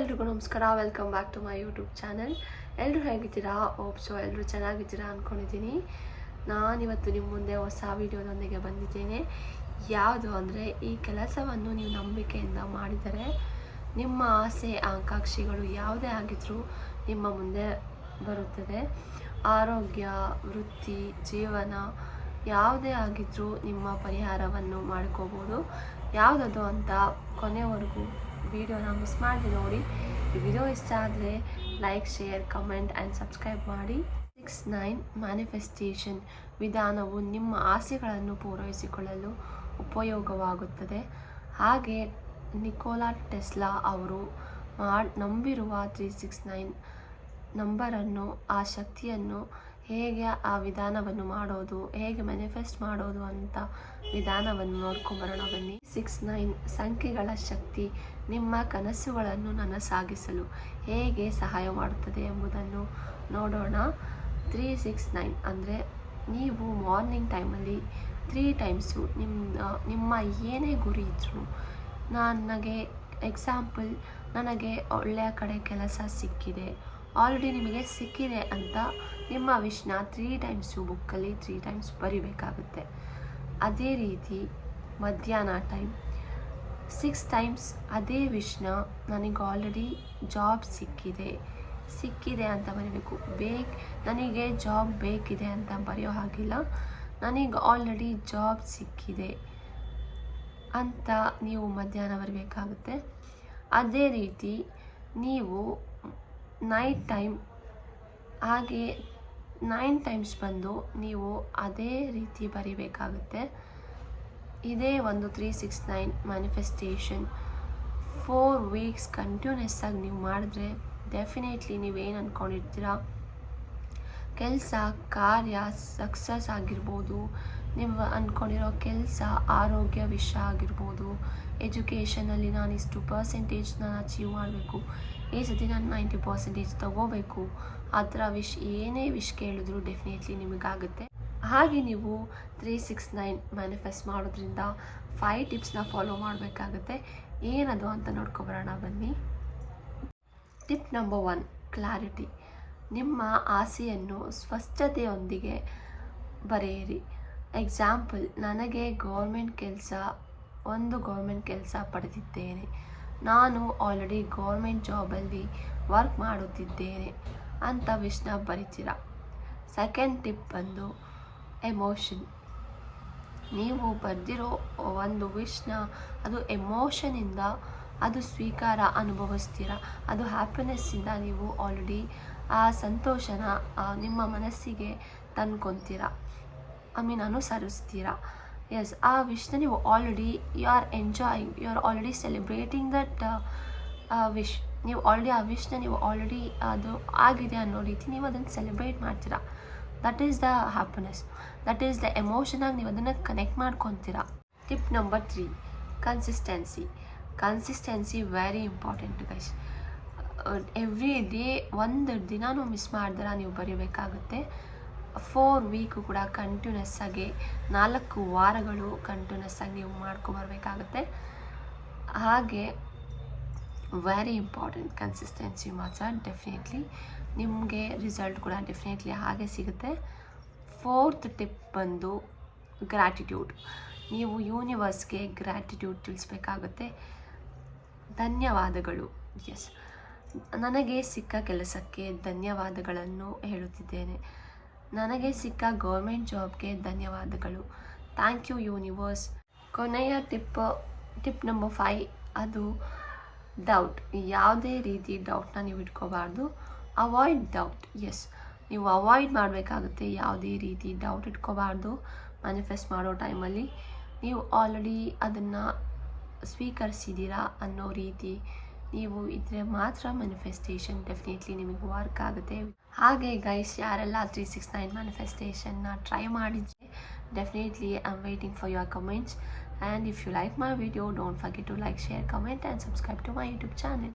ಎಲ್ರಿಗೂ ನಮಸ್ಕಾರ. Welcome back to my YouTube channel ಎಲ್ಲರೂ ಹೇಗಿದ್ದೀರಾ? ಓಪ್ ಓಪ್ಸೋ ಎಲ್ಲರೂ ಚೆನ್ನಾಗಿದ್ದೀರಾ ಅಂದ್ಕೊಂಡಿದ್ದೀನಿ ನಾನಿವತ್ತು ನಿಮ್ಮ ಮುಂದೆ ಹೊಸ ವೀಡಿಯೋದೊಂದಿಗೆ ಬಂದಿದ್ದೇನೆ. ಯಾವುದು ಅಂದರೆ, ಈ ಕೆಲಸವನ್ನು ನೀವು ನಂಬಿಕೆಯಿಂದ ಮಾಡಿದರೆ, ನಿಮ್ಮ ಆಸೆ, ಆಕಾಂಕ್ಷೆಗಳು ಯಾವುದೇ ಆಗಿದ್ರೂ ನಿಮ್ಮ ಮುಂದೆ ಬರುತ್ತದೆ. ಆರೋಗ್ಯ, ವೃತ್ತಿ, ಜೀವನ ಯಾವುದೇ ಆಗಿದ್ರೂ ನಿಮ್ಮ ಪರಿಹಾರವನ್ನು ಮಾಡ್ಕೋಬೋದು. ಯಾವುದದು ಅಂತ ಕೊನೆವರೆಗೂ ವಿಡಿಯೋನ ಮಿಸ್ ಮಾಡಿ ನೋಡಿ. ವಿಡಿಯೋ ಇಷ್ಟ ಆದರೆ like share comment and subscribe ಮಾಡಿ. ಸಿಕ್ಸ್ ನೈನ್ ಮ್ಯಾನಿಫೆಸ್ಟೇಷನ್ ವಿಧಾನವು ನಿಮ್ಮ ಆಸೆಗಳನ್ನು ಪೂರೈಸಿಕೊಳ್ಳಲು ಉಪಯೋಗವಾಗುತ್ತದೆ. ಹಾಗೆ ನಿಕೋಲಾ ಟೆಸ್ಲಾ ಅವರು ಮಾಡ್, ನಂಬಿರುವ ತ್ರೀ ಸಿಕ್ಸ್ ನೈನ್ ನಂಬರನ್ನು, ಆ ಶಕ್ತಿಯನ್ನು ಹೇಗೆ ಆ ವಿಧಾನವನ್ನು ಮಾಡೋದು, ಹೇಗೆ ಮ್ಯಾನಿಫೆಸ್ಟ್ ಮಾಡೋದು ಅಂತ ವಿಧಾನವನ್ನು ನೋಡ್ಕೊಂಬರೋಣ ಬನ್ನಿ. ಸಿಕ್ಸ್ ನೈನ್ ಸಂಖ್ಯೆಗಳ ಶಕ್ತಿ ನಿಮ್ಮ ಕನಸುಗಳನ್ನು ನನಸಾಗಿಸಲು ಹೇಗೆ ಸಹಾಯ ಮಾಡುತ್ತದೆ ಎಂಬುದನ್ನು ನೋಡೋಣ. ತ್ರೀ ಸಿಕ್ಸ್ ನೈನ್ ಅಂದರೆ ನೀವು ಮಾರ್ನಿಂಗ್ ಟೈಮಲ್ಲಿ ತ್ರೀ ಟೈಮ್ಸು ನಿಮ್ಮ ನಿಮ್ಮ ಏನೇ ಗುರಿ ಇದ್ದರೂ ನನಗೆ ಎಕ್ಸಾಂಪಲ್ ನನಗೆ ಒಳ್ಳೆಯ ಕಡೆ ಕೆಲಸ ಸಿಕ್ಕಿದೆ ಆಲ್ರೆಡಿ ನಿಮಗೆ ಸಿಕ್ಕಿದೆ ಅಂತ ನಿಮ್ಮ ವಿಷ್ಣ ತ್ರೀ ಟೈಮ್ಸು ಬುಕ್ಕಲ್ಲಿ ತ್ರೀ ಟೈಮ್ಸ್ ಬರಿಬೇಕಾಗುತ್ತೆ. ಅದೇ ರೀತಿ ಮಧ್ಯಾಹ್ನ ಟೈಮ್ ಸಿಕ್ಸ್ ಟೈಮ್ಸ್ ಅದೇ ವಿಷ್ಣ ನನಗೆ ಆಲ್ರೆಡಿ ಜಾಬ್ ಸಿಕ್ಕಿದೆ. ಸಿಕ್ಕಿದೆ ಅಂತ ಬರೀಬೇಕು. ಬೇಕು, ನನಗೆ ಜಾಬ್ ಬೇಕಿದೆ ಅಂತ ಬರೆಯೋ ಹಾಗಿಲ್ಲ. ನನಗೆ ಆಲ್ರೆಡಿ ಜಾಬ್ ಸಿಕ್ಕಿದೆ ಅಂತ ನೀವು ಮಧ್ಯಾಹ್ನ ಬರಬೇಕಾಗುತ್ತೆ. ಅದೇ ರೀತಿ ನೀವು ನೈಟ್ ಟೈಮ್ ಹಾಗೆ ನೈನ್ ಟೈಮ್ಸ್ ಬಂದು ನೀವು ಅದೇ ರೀತಿ ಬರಿಬೇಕಾಗುತ್ತೆ. ಇದೇ ಒಂದು three six nine manifestation four weeks continuous ಆಗಿ ನೀವು ಮಾಡಿದ್ರೆ ಡೆಫಿನೆಟ್ಲಿ ನೀವೇನು ಅಂದ್ಕೊಂಡಿರ್ತೀರ ಕೆಲಸ, ಕಾರ್ಯ ಸಕ್ಸಸ್ ಆಗಿರ್ಬೋದು. ನೀವು ಅಂದ್ಕೊಂಡಿರೋ ಕೆಲಸ ಆರೋಗ್ಯ ವಿಷಯ ಆಗಿರ್ಬೋದು. ಎಜುಕೇಷನಲ್ಲಿ ನಾನು ಇಷ್ಟು ಪರ್ಸೆಂಟೇಜ್ನ ಅಚೀವ್ ಮಾಡಬೇಕು. ಈ ಸತಿ ನಾನು ನೈಂಟಿ ಪರ್ಸೆಂಟೇಜ್ ತಗೋಬೇಕು. ಆ ಥರ ವಿಶ್ ಏನೇ ವಿಷ್ ಕೇಳಿದ್ರು ಡೆಫಿನೆಟ್ಲಿ ನಿಮಗಾಗುತ್ತೆ. ಹಾಗೆ ನೀವು ತ್ರೀ ಸಿಕ್ಸ್ ನೈನ್ ಮ್ಯಾನಿಫೆಸ್ಟ್ ಮಾಡೋದ್ರಿಂದ ಫೈವ್ ಟಿಪ್ಸ್ನ ಫಾಲೋ ಮಾಡಬೇಕಾಗುತ್ತೆ. ಏನದು ಅಂತ ನೋಡ್ಕೊಬರೋಣ ಬನ್ನಿ. ಟಿಪ್ ನಂಬರ್ ಒನ್ ಕ್ಲಾರಿಟಿ ನಿಮ್ಮ ಆಸೆಯನ್ನು ಸ್ಪಷ್ಟತೆಯೊಂದಿಗೆ ಬರೆಯಿರಿ. ಎಕ್ಸಾಂಪಲ್ ನನಗೆ ಗೌರ್ಮೆಂಟ್ ಕೆಲಸ, ಒಂದು ಗೌರ್ಮೆಂಟ್ ಕೆಲಸ ಪಡೆದಿದ್ದೇನೆ. ನಾನು ಆಲ್ರೆಡಿ ಗೌರ್ಮೆಂಟ್ ಜಾಬಲ್ಲಿ ವರ್ಕ್ ಮಾಡುತ್ತಿದ್ದೇನೆ ಅಂತ ವಿಷ್ಣ ಬರಿತೀರ. ಸೆಕೆಂಡ್ ಟಿಪ್ ಬಂದು ಎಮೋಷನ್ ನೀವು ಬರೆದಿರೋ ಒಂದು ವಿಷ್ಣ, ಅದು ಎಮೋಷನಿಂದ ಅದು ಸ್ವೀಕಾರ ಅನುಭವಿಸ್ತೀರ. ಅದು ಹ್ಯಾಪಿನೆಸ್ಸಿಂದ ನೀವು ಆಲ್ರೆಡಿ ಆ ಸಂತೋಷನ ನಿಮ್ಮ ಮನಸ್ಸಿಗೆ ತಂದ್ಕೊತೀರ. ಐ ಮೀನ್ ಅನುಸರಿಸ್ತೀರಾ ಎಸ್ ಆ ವಿಶ್ನ ನೀವು already you are enjoying you are already celebrating that wish ನೀವು ಆಲ್ರೆಡಿ ಆ ವಿಶ್ನ ನೀವು ಆಲ್ರೆಡಿ ಅದು ಆಗಿದೆ ಅನ್ನೋ ರೀತಿ ನೀವು ಅದನ್ನು ಸೆಲೆಬ್ರೇಟ್ ಮಾಡ್ತೀರಾ. That is the happiness that is the ಎಮೋಷನಾಗಿ ನೀವು ಅದನ್ನು connect ಮಾಡ್ಕೊತೀರಾ. Tip number three consistency consistency very important guys every day ಒಂದು ದಿನಾನೂ ಮಿಸ್ ಮಾಡಿದ್ರೆ ನೀವು ಬರೀಬೇಕಾಗುತ್ತೆ. ಫೋರ್ ವೀಕು ಕೂಡ ಕಂಟಿನ್ಯೂಸ್ ಆಗಿ ನಾಲ್ಕು ವಾರಗಳು ಕಂಟಿನ್ಯೂಸ್ ಆಗಿ ನೀವು ಮಾಡ್ಕೊಬರ್ಬೇಕಾಗತ್ತೆ ಹಾಗೆ ವೆರಿ ಇಂಪಾರ್ಟೆಂಟ್ ಕನ್ಸಿಸ್ಟೆನ್ಸಿ ಮಾತ್ರ ಡೆಫಿನೆಟ್ಲಿ ನಿಮಗೆ ರಿಸಲ್ಟ್ ಕೂಡ ಡೆಫಿನೆಟ್ಲಿ ಹಾಗೆ ಸಿಗುತ್ತೆ. ಫೋರ್ತ್ ಟಿಪ್ ಬಂದು ಗ್ರ್ಯಾಟಿಟ್ಯೂಡ್ ನೀವು ಯೂನಿವರ್ಸ್ಗೆ ಗ್ರ್ಯಾಟಿಟ್ಯೂಡ್ ತಿಳಿಸ್ಬೇಕಾಗುತ್ತೆ. ಧನ್ಯವಾದಗಳು. ಎಸ್ ನನಗೆ ಸಿಕ್ಕ ಕೆಲಸಕ್ಕೆ ಧನ್ಯವಾದಗಳನ್ನು ಹೇಳುತ್ತಿದ್ದೇನೆ. ನನಗೆ ಸಿಕ್ಕ ಗೌರ್ಮೆಂಟ್ ಜಾಬ್ಗೆ ಧನ್ಯವಾದಗಳು. Thank you universe. ಕೊನೆಯ ಟಿಪ್ ಟಿಪ್ ನಂಬರ್ ಫೈ ಅದು ಡೌಟ್. ಯಾವುದೇ ರೀತಿ ಡೌಟ್ನ ನೀವು ಇಟ್ಕೋಬಾರ್ದು. Avoid doubt, yes. ನೀವು ಅವಾಯ್ಡ್ ಮಾಡಬೇಕಾಗುತ್ತೆ ಯಾವುದೇ ರೀತಿ ಡೌಟ್ ಇಟ್ಕೋಬಾರ್ದು. ಮ್ಯಾನಿಫೆಸ್ಟ್ ಮಾಡೋ ಟೈಮಲ್ಲಿ. ನೀವು ಆಲ್ರೆಡಿ ಅದನ್ನು ಸ್ವೀಕರಿಸಿದ್ದೀರಾ ಅನ್ನೋ ರೀತಿ ನೀವು ಇದ್ರೆ ಮಾತ್ರ ಮ್ಯಾನಿಫೆಸ್ಟೇಷನ್ ಡೆಫಿನೆಟ್ಲಿ ನಿಮಗೆ ವರ್ಕ್ ಆಗುತ್ತೆ. ಹಾಗೆ ಗೈಸ್ ಯಾರೆಲ್ಲ ತ್ರೀ ಸಿಕ್ಸ್ ನೈನ್ ಮ್ಯಾನಿಫೆಸ್ಟೇಷನ್ನ ಟ್ರೈ ಮಾಡಿದ್ರೆ definitely I am waiting for your comments and if you like my video don't forget to like share comment and subscribe to my YouTube channel